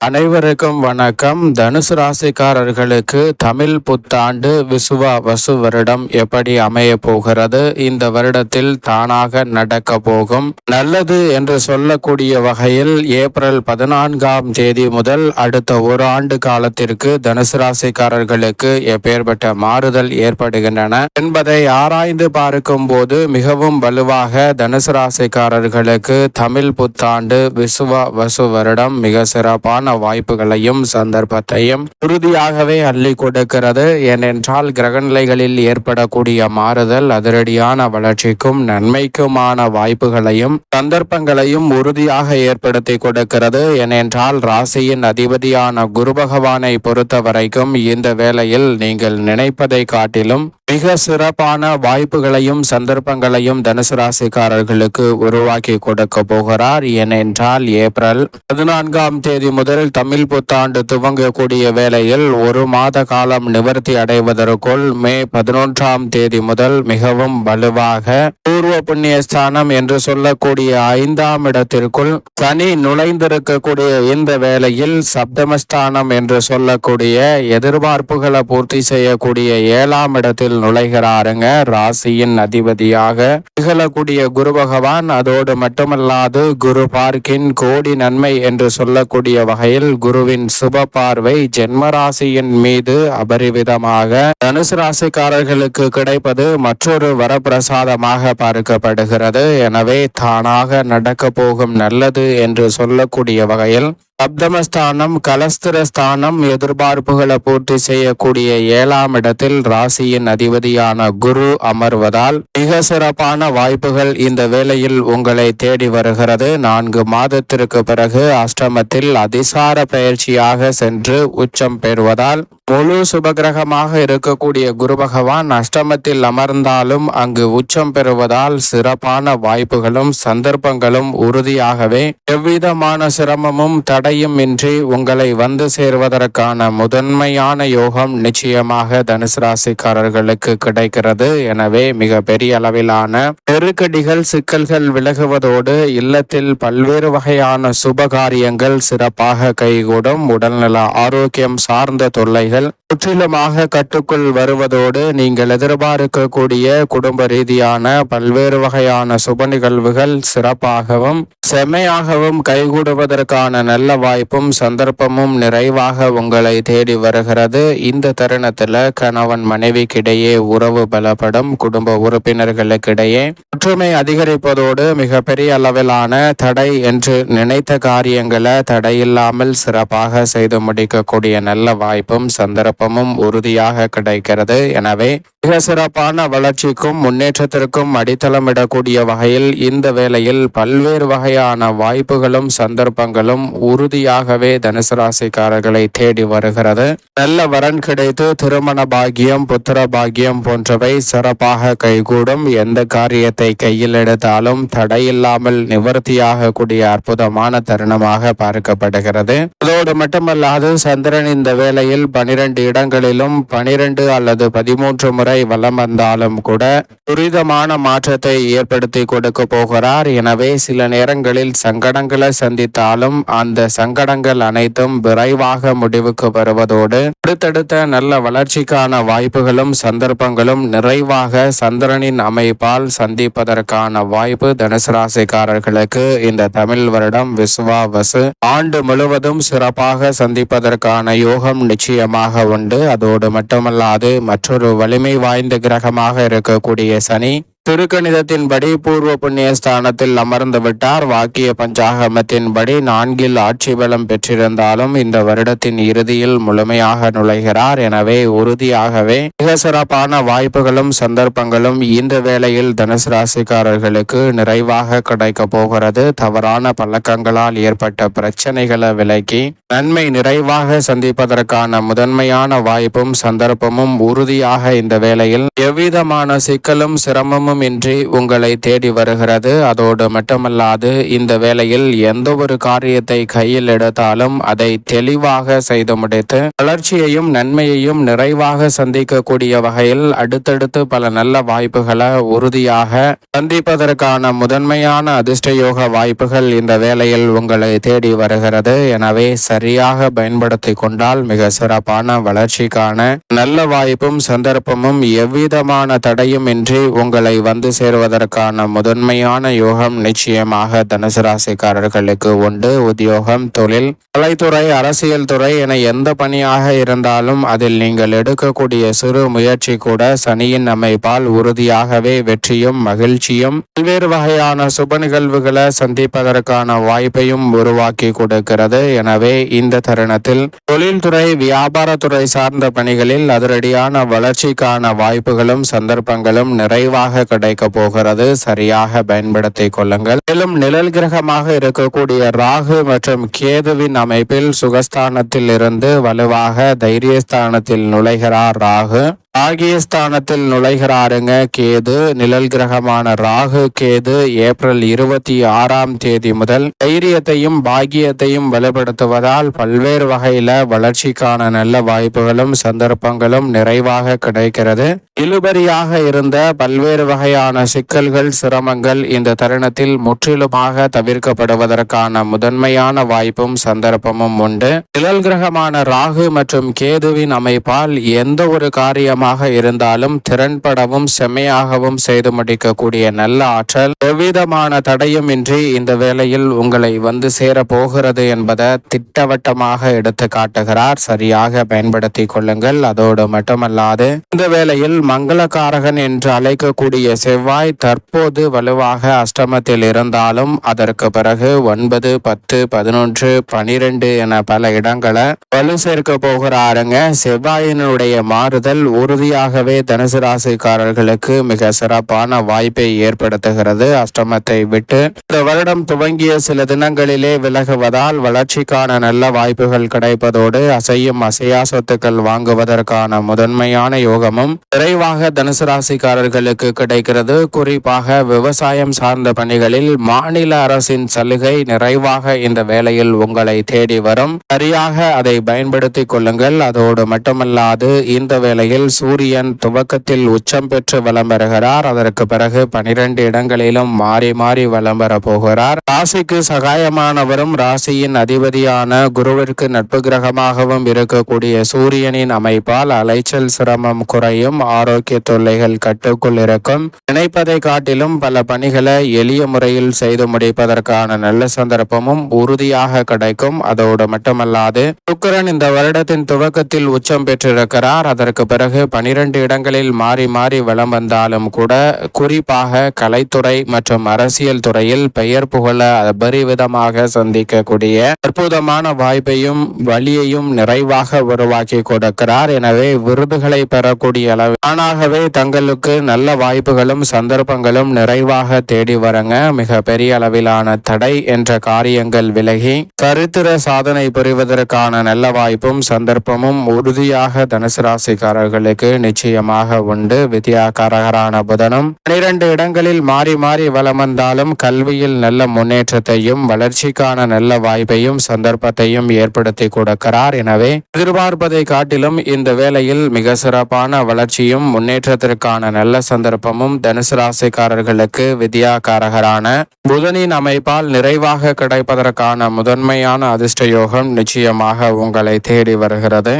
அனைவருக்கும் வணக்கம். தனுசு ராசிக்காரர்களுக்கு தமிழ் புத்தாண்டு விசுவா வசு வருடம் எப்படி அமைய போகிறது? இந்த வருடத்தில் தானாக நடக்க போகும். நல்லது என்று சொல்லக்கூடிய வகையில் ஏப்ரல் பதினான்காம் தேதி முதல் அடுத்த ஒரு ஆண்டு காலத்திற்கு தனுசு ராசிக்காரர்களுக்கு எப்பேற்பட்ட மாறுதல் ஏற்படுகின்றன என்பதை ஆராய்ந்து பார்க்கும் போது மிகவும் வலுவாக தனுசு ராசிக்காரர்களுக்கு தமிழ் புத்தாண்டு விசுவா வசு வருடம் மிக சிறப்பான வாய்ப்புகளையும் சந்தர்ப்பத்தையும் உறுதியாகவே அள்ளி கொடுக்கிறது. ஏனென்றால் கிரகநிலைகளில் ஏற்படக்கூடிய மாறுதல் அதிரடியான வளர்ச்சிக்கும் நன்மைக்குமான வாய்ப்புகளையும் சந்தர்ப்பங்களையும் உறுதியாக ஏற்படுத்தி கொடுக்கிறது. ஏனென்றால் ராசியின் அதிபதியான குரு பகவானை பொறுத்த வரைக்கும் இந்த வேளையில் நீங்கள் நினைப்பதை காட்டிலும் மிக சிறப்பான வாய்ப்புகளையும் சந்தர்ப்பங்களையும் தனுசு ராசிக்காரர்களுக்கு உருவாக்கி கொடுக்க போகிறார். ஏனென்றால் ஏப்ரல் பதினான்காம் தேதி முதல் தமிழ் புத்தாண்டு துவங்கக்கூடிய வேளையில் ஒரு மாத காலம் நிவர்த்தி அடைவதற்குள் மே பதினொன்றாம் தேதி முதல் மிகவும் வலுவாக பூர்வ புண்ணிய ஸ்தானம் என்று சொல்லக்கூடிய ஐந்தாம் இடத்திற்குள் சனி நுழைந்திருக்கக்கூடிய இந்த வேளையில் சப்தமஸ்தானம் என்று சொல்லக்கூடிய எதிர்பார்ப்புகளை பூர்த்தி செய்யக்கூடிய ஏழாம் இடத்தில் நுழைகிறாருங்க. ராசியின் அதிபதியாக திகழக்கூடிய குரு பகவான் அதோடு மட்டுமல்லாது குரு பார்க்கின் கோடி நன்மை என்று சொல்லக்கூடிய வகை வகையில் குருவின் சுப பார்வை ஜென்மராசியின் மீது அபரிவிதமாக தனுசு ராசிக்காரர்களுக்கு கிடைப்பது மற்றொரு வரப்பிரசாதமாக பார்க்கப்படுகிறது. எனவே தானாக நடக்க போகும் நல்லது என்று சொல்லக்கூடிய வகையில் சப்தமஸ்தானம் கலஸ்திரஸ்தானம் எதிர்பார்ப்புகளை பூர்த்தி செய்யக்கூடிய ஏழாம் இடத்தில் ராசியின் அதிபதியான குரு அமர்வதால் மிக சிறப்பான வாய்ப்புகள் இந்த வேளையில் உங்களை தேடி வருகிறது. நான்கு மாதத்திற்கு பிறகு அஷ்டமத்தில் அதிசார பயிற்சியாக சென்று உச்சம் பெறுவதால் முழு சுபகிரகமாக இருக்கக்கூடிய குரு பகவான் அஷ்டமத்தில் அமர்ந்தாலும் அங்கு உச்சம் பெறுவதால் சிறப்பான வாய்ப்புகளும் சந்தர்ப்பங்களும் உறுதியாகவே எவ்விதமான சிரமமும் தடையும் இன்றி உங்களை வந்து சேர்வதற்கான முதன்மையான யோகம் நிச்சயமாக தனுசு ராசிக்காரர்களுக்கு கிடைக்கிறது. எனவே மிக பெரிய அளவிலான நெருக்கடிகள் சிக்கல்கள் விலகுவதோடு இல்லத்தில் பல்வேறு வகையான சுபகாரியங்கள் சிறப்பாக கைகூடும். உடல்நல ஆரோக்கியம் சார்ந்த தொல்லைகள் முற்றிலுமாக கட்டுக்குள் வருவதோடு நீங்கள் எதிர்பார்க்கக்கூடிய குடும்ப ரீதியான பல்வேறு வகையான சுப நிகழ்வுகள் சிறப்பாகவும் செம்மையாகவும் கைகூடுவதற்கான நல்ல வாய்ப்பும் சந்தர்ப்பமும் நிறைவாக உங்களை தேடி வருகிறது. இந்த தருணத்துல கணவன் மனைவிக்கிடையே உறவு பலப்படும் குடும்ப உறுப்பினர்களுக்கிடையே ஒற்றுமை அதிகரிப்பதோடு மிக பெரிய அளவிலான தடை என்று நினைத்த காரியங்களை தடையில்லாமல் சிறப்பாக செய்து முடிக்கக்கூடிய நல்ல வாய்ப்பும் சந்தர்ப்பமும் உறுதியாக கிடைக்கிறது. எனவே மிக சிறப்பான வளர்ச்சிக்கும் முன்னேற்றத்திற்கும் அடித்தளமிடக்கூடிய வகையில் இந்த வேளையில் பல்வேறு வகையான வாய்ப்புகளும் சந்தர்ப்பங்களும் உறுதியாகவே தனுசு ராசிக்காரர்களை தேடி வருகிறது. நல்ல வரன் கிடைத்து திருமண பாகியம் புத்திர பாகியம் போன்றவை சிறப்பாக கைகூடும். எந்த காரியத்தை கையில் எடுத்தாலும் தடையில்லாமல் நிவர்த்தியாகக்கூடிய அற்புதமான தருணமாக பார்க்கப்படுகிறது. அதோடு மட்டுமல்லாது சந்திரன் இந்த வேளையில் பனிரெண்டு இடங்களிலும் பனிரெண்டு அல்லது பதிமூன்று முறை வலம் வந்தாலும் கூட துரிதமான மாற்றத்தை ஏற்படுத்தி கொடுக்க போகிறார். எனவே சில நேரங்களில் சங்கடங்களை சந்தித்தாலும் அந்த சங்கடங்கள் அனைத்தும் விரைவாக முடிவுக்கு வருவதோடு அடுத்தடுத்த நல்ல வளர்ச்சிக்கான வாய்ப்புகளும் சந்தர்ப்பங்களும் நிறைவாக சந்திரனின் அமைப்பால் சந்திப்பதற்கான வாய்ப்பு தனுசு ராசிக்காரர்களுக்கு இந்த தமிழ் வருடம் விசுவாவசு ஆண்டு முழுவதும் சிறப்பாக சந்திப்பதற்கான யோகம் நிச்சயமாக உண்டு. அதோடு மட்டுமல்லாது மற்றொரு வலிமை வாய்ந்த கிரகமாக இருக்கக்கூடிய சனி திருக்கணிதத்தின்படி பூர்வ புண்ணிய ஸ்தானத்தில் அமர்ந்து விட்டார். வாக்கிய பஞ்சாகமத்தின்படி நான்கில் ஆட்சி பலம் பெற்றிருந்தாலும் இந்த வருடத்தின் இறுதியில் முழுமையாக நுழைகிறார். எனவே உறுதியாகவே மிக சிறப்பான வாய்ப்புகளும் சந்தர்ப்பங்களும் இந்த வேளையில் தனுசு ராசிக்காரர்களுக்கு நிறைவாக கிடைக்க போகிறது. தவறான பழக்கங்களால் ஏற்பட்ட பிரச்சனைகளை விலக்கி நன்மை நிறைவாக சந்திப்பதற்கான முதன்மையான வாய்ப்பும் சந்தர்ப்பமும் உறுதியாக இந்த வேளையில் எவ்விதமான சிக்கலும் சிரமமும் இன்றி உங்களை தேடி வருகிறது. அதோடு மட்டுமல்லாது இந்த வேளையில் எந்த ஒரு காரியத்தை கையில் எடுத்தாலும் அதை தெளிவாக செய்து முடித்து வளர்ச்சியையும் நன்மையையும் நிறைவாக சந்திக்கக்கூடிய வகையில் அடுத்தடுத்து பல நல்ல வாய்ப்புகளை உறுதியாக சந்திப்பதற்கான முதன்மையான அதிர்ஷ்டயோக வாய்ப்புகள் இந்த வேளையில் உங்களை தேடி வருகிறது. எனவே சரியாக பயன்படுத்தி கொண்டால் மிக சிறப்பான வளர்ச்சிக்கான நல்ல வாய்ப்பும் சந்தர்ப்பமும் எவ்விதமான தடையும் இன்றி உங்களை வந்து சேருவதற்கான முதன்மையான யோகம் நிச்சயமாக தனுசு ராசிக்காரர்களுக்கு உண்டு. உத்தியோகம் தொழில் கலைத்துறை அரசியல் துறை என எந்த பணியாக இருந்தாலும் அதில் நீங்கள் எடுக்கக்கூடிய சிறு முயற்சி கூட சனியின் அமைப்பால் உறுதியாகவே வெற்றியும் மகிழ்ச்சியும் பல்வேறு வகையான சுப நிகழ்வுகளை சந்திப்பதற்கான வாய்ப்பையும் உருவாக்கி கொடுக்கிறது. எனவே இந்த தருணத்தில் தொழில்துறை வியாபாரத்துறை சார்ந்த பணிகளில் அதிரடியான வளர்ச்சிக்கான வாய்ப்புகளும் சந்தர்ப்பங்களும் நிறைவாக கிடைக்க போகிறது சரியாக பயன்படுத்திக் கொள்ளுங்கள். மேலும் நிழல் கிரகமாக இருக்கக்கூடிய ராகு மற்றும் கேதுவின் அமைப்பில் சுகஸ்தானத்தில் இருந்து வலுவாக தைரியஸ்தானத்தில் நுழைகிறார் ராகு. பாகியஸ்தானத்தில் நுழைகிறாருங்க கேது. நிழல் கிரகமான ராகு கேது. ஏப்ரல் இருபத்தி ஆறாம் தேதி முதல் தைரியத்தையும் பாகியத்தையும் வலுப்படுத்துவதால் பல்வேறு வகையில வளர்ச்சிக்கான நல்ல வாய்ப்புகளும் சந்தர்ப்பங்களும் நிறைவாக கிடைக்கிறது. இழுபறியாக இருந்த பல்வேறு வகையான சிக்கல்கள் சிரமங்கள் இந்த தருணத்தில் முற்றிலுமாக தவிர்க்கப்படுவதற்கான முதன்மையான வாய்ப்பும் சந்தர்ப்பமும் உண்டு. நிழல் கிரகமான ராகு மற்றும் கேதுவின் அமைப்பால் எந்த ஒரு காரியம் காரியமாக இருந்தாலும் திறன்படவும் செம்மையாகவும் செய்து முடிக்கக்கூடிய நல்ல ஆற்றல் எவ்விதமான தடையும் இன்றி இந்த வேளையில் உங்களை வந்து சேர போகிறது என்பதை திட்டவட்டமாக எடுத்து காட்டுகிறார். சரியாக பயன்படுத்தி கொள்ளுங்கள். அதோடு மட்டுமல்லாது இந்த வேளையில் மங்களகாரகன் என்று அழைக்கக்கூடிய செவ்வாய் தற்போது வலுவாக அஷ்டமத்தில் இருந்தாலும் அதற்கு பிறகு ஒன்பது பத்து பதினொன்று பனிரெண்டு என பல இடங்களை வலு சேர்க்க போகிறாருங்க. செவ்வாயினுடைய மாறுதல் உறுதியாகவே தனுசு ராசிக்காரர்களுக்கு மிக சிறப்பான வாய்ப்பை ஏற்படுத்துகிறது. அஷ்டமத்தை விட்டு இந்த வருடம் துவங்கிய சில தினங்களிலே விலகுவதால் வளர்ச்சிக்கான நல்ல வாய்ப்புகள் கிடைப்பதோடு அசையும் அசையா சொத்துக்கள் வாங்குவதற்கான முதன்மையான யோகமும் விரைவாக தனுசு ராசிக்காரர்களுக்கு கிடைக்கிறது. குறிப்பாக விவசாயம் சார்ந்த பணிகளில் மாநில அரசின் சலுகை நிறைவாக இந்த வேலையில் உங்களை தேடி வரும். சரியாக அதை பயன்படுத்தி கொள்ளுங்கள். அதோடு மட்டுமல்லாது இந்த வேளையில் சூரியன் துவக்கத்தில் உச்சம் பெற்று வலம் பெறுகிறார் அதற்கு பிறகு பனிரெண்டு இடங்களிலும் மாறி மாறி வலம் பெற போகிறார். ராசிக்கு சகாயமானவரும் ராசியின் அதிபதியான குருவிற்கு நட்பு கிரகமாகவும் இருக்கக்கூடிய சூரியனின் அமைப்பால் அலைச்சல் சிரமம் குறையும். ஆரோக்கிய தொல்லைகள் கட்டுக்குள் இருக்கும். நினைப்பதை காட்டிலும் பல பணிகளை எளிய முறையில் செய்து முடிப்பதற்கான நல்ல சந்தர்ப்பமும் உறுதியாக கிடைக்கும். அதோடு மட்டுமல்லாது சுக்கரன் இந்த வருடத்தின் துவக்கத்தில் உச்சம் பெற்றிருக்கிறார். அதற்கு பிறகு பனிரெண்டு இடங்களில் மாறி மாறி வளம் வந்தாலும் கூட குறிப்பாக கலைத்துறை மற்றும் அரசியல் துறையில் பெயர் புகழ அபரிவிதமாக சந்திக்கக்கூடிய அற்புதமான வாய்ப்பையும் வழியையும் நிறைவாக உருவாக்கி கொடுக்கிறார். எனவே விருதுகளை பெறக்கூடிய அளவு தானாகவே தங்களுக்கு நல்ல வாய்ப்புகளும் சந்தர்ப்பங்களும் நிறைவாக தேடி வரங்க மிக பெரிய அளவிலான தடை என்ற காரியங்கள் விலகி சரித்திர சாதனை புரிவதற்கான நல்ல வாய்ப்பும் சந்தர்ப்பமும் உறுதியாக தனுசு ராசிக்காரர்களுக்கு நிச்சயமாக உண்டு. வித்யாகாரகரான புதனும் பனிரெண்டு இடங்களில் மாறி மாறி வலம் வந்தாலும் கல்வியில் நல்ல முன்னேற்றத்தையும் வளர்ச்சிக்கான நல்ல வாய்ப்பையும் சந்தர்ப்பத்தையும் ஏற்படுத்தி கொடுக்கிறார். எனவே எதிர்பார்ப்பதை காட்டிலும் இந்த வேளையில் மிக சிறப்பான வளர்ச்சியும் முன்னேற்றத்திற்கான நல்ல சந்தர்ப்பமும் தனுசு ராசிக்காரர்களுக்கு வித்யாகாரகரான புதனின் அமைப்பால் நிறைவாக கிடைப்பதற்கான முதன்மையான அதிர்ஷ்ட யோகம் நிச்சயமாக உங்களை தேடி வருகிறது.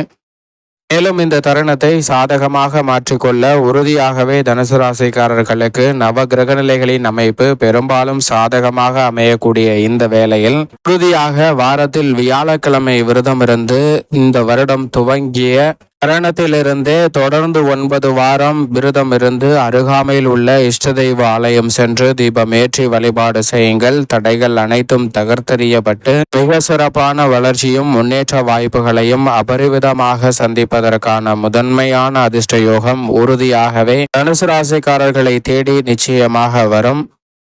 மேலும் இந்த தருணத்தை சாதகமாக மாற்றிக்கொள்ள உறுதியாகவே தனுசு ராசிக்காரர்களுக்கு நவ கிரகநிலைகளின் அமைப்பு பெரும்பாலும் சாதகமாக அமையக்கூடிய இந்த வேளையில் உறுதியாக வாரத்தில் வியாழக்கிழமை விரதம் இருந்து இந்த வருடம் துவங்கிய மரணத்திலிருந்தே தொடர்ந்து ஒன்பது வாரம் விரதம் இருந்து அருகாமையில் உள்ள இஷ்ட தெய்வ ஆலயம் சென்று தீபமேற்றி வழிபாடு செய்யுங்கள். தடைகள் அனைத்தும் தகர்த்தெறியப்பட்டு மிக சிறப்பான வளர்ச்சியும் முன்னேற்ற வாய்ப்புகளையும் அபரிவிதமாக சந்திப்பதற்கான முதன்மையான அதிர்ஷ்ட யோகம் உறுதியாகவே தனுசு ராசிக்காரர்களை தேடி நிச்சயமாக வரும்.